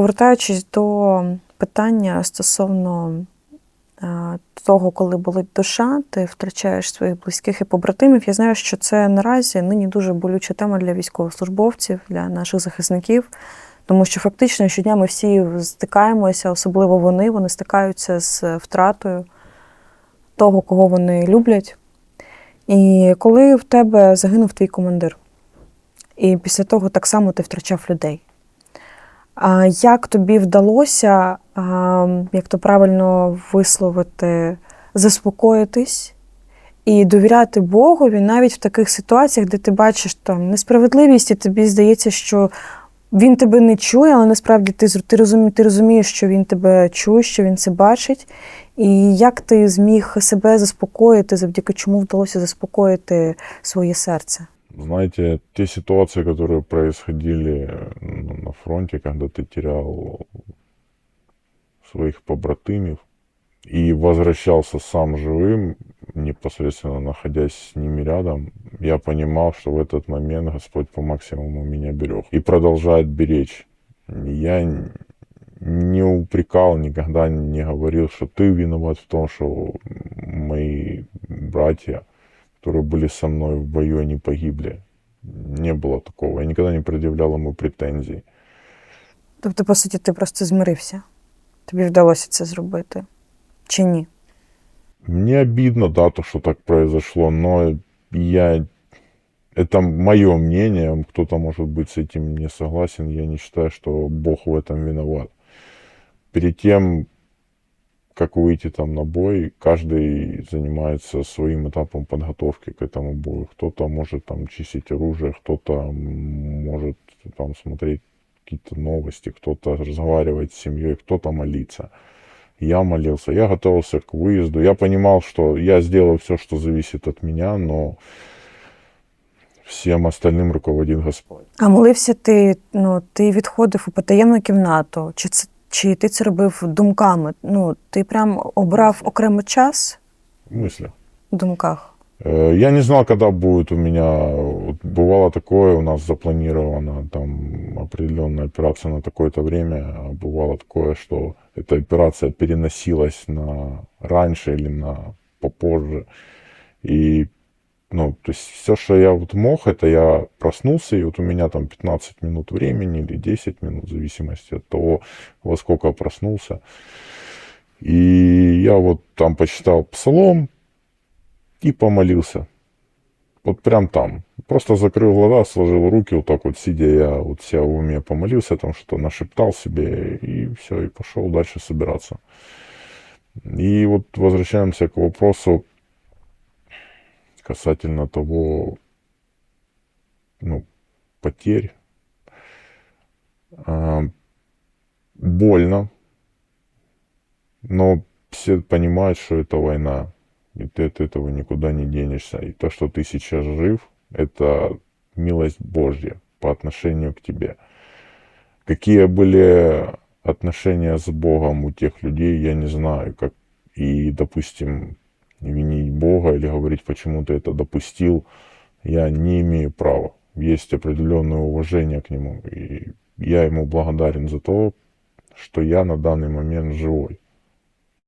Повертаючись до питання стосовно е, того, коли болить душа, ти втрачаєш своїх близьких і побратимів. Я знаю, що це наразі нині дуже болюча тема для військовослужбовців, для наших захисників, тому що фактично щодня ми всі стикаємося, особливо вони, вони стикаються з втратою того, кого вони люблять. І коли в тебе загинув твій командир, і після того так само ти втрачав людей. Як тобі вдалося, як то правильно висловити, заспокоїтись і довіряти Богові навіть в таких ситуаціях, де ти бачиш там несправедливість, і тобі здається, що він тебе не чує, але насправді ти, ти, розумі, ти розумієш, що він тебе чує, що він це бачить. І як ти зміг себе заспокоїти, завдяки чому вдалося заспокоїти своє серце? Знаете, те ситуации, которые происходили ну, на фронте, когда ты терял своих побратимів и возвращался сам живым, непосредственно находясь с ними рядом, я понимал, что в этот момент Господь по максимуму меня берег и продолжает беречь. Я не упрекал, никогда не говорил, что ты виноват в том, что мои братья, которые были со мной в бою, они погибли. Не было такого. Я никогда не предъявлял ему претензий. Тобто, по суті, ти просто змирився. Тобі вдалося це зробити. Чи ні? Мне обидно, да, то, что так произошло, но я... Это мое мнение, кто-то, может быть, с этим не согласен. Я не считаю, что Бог в этом виноват. Перед тем, как выйти там на бой, каждый занимается своим этапом подготовки к этому бою. Кто-то может там чистить оружие, кто-то м, может там смотреть какие-то новости, кто-то разговаривать с семьей, кто-то молиться. Я молился, я готовился к выезду. Я понимал, что я сделаю все, что зависит от меня, но всем остальным руководит Господь. А молився ти, ну, ти відходив у потаємну кімнату, чи, це, чи ти це робив думками? Ну, ти прям обрав окремий час В мыслях. в думках. Э, Я не знал, когда будет у меня. вот Бывало такое, у нас запланирована там определенная операция на такое-то время, а бывало такое, что эта операция переносилась на раньше или на попозже. И ну, то есть все, что я вот мог, это я проснулся, и вот у меня там 15 минут времени или 10 минут, в зависимости от того, во сколько я проснулся. И я вот там почитал псалом, и помолился. Вот прям там. Просто закрыл глаза, сложил руки, вот так вот сидя, я вот себя в уме помолился, там что-то нашептал себе, и все, и пошел дальше собираться. И вот возвращаемся к вопросу касательно того, ну, потерь. А, больно, но все понимают, что это война, и ты от этого никуда не денешься. И то, что ты сейчас жив, это милость Божья по отношению к тебе. Какие были отношения с Богом у тех людей, я не знаю. Как и, допустим, винить Бога или говорить, почему ты это допустил, я не имею права. Есть определенное уважение к нему. И я ему благодарен за то, что я на данный момент живой.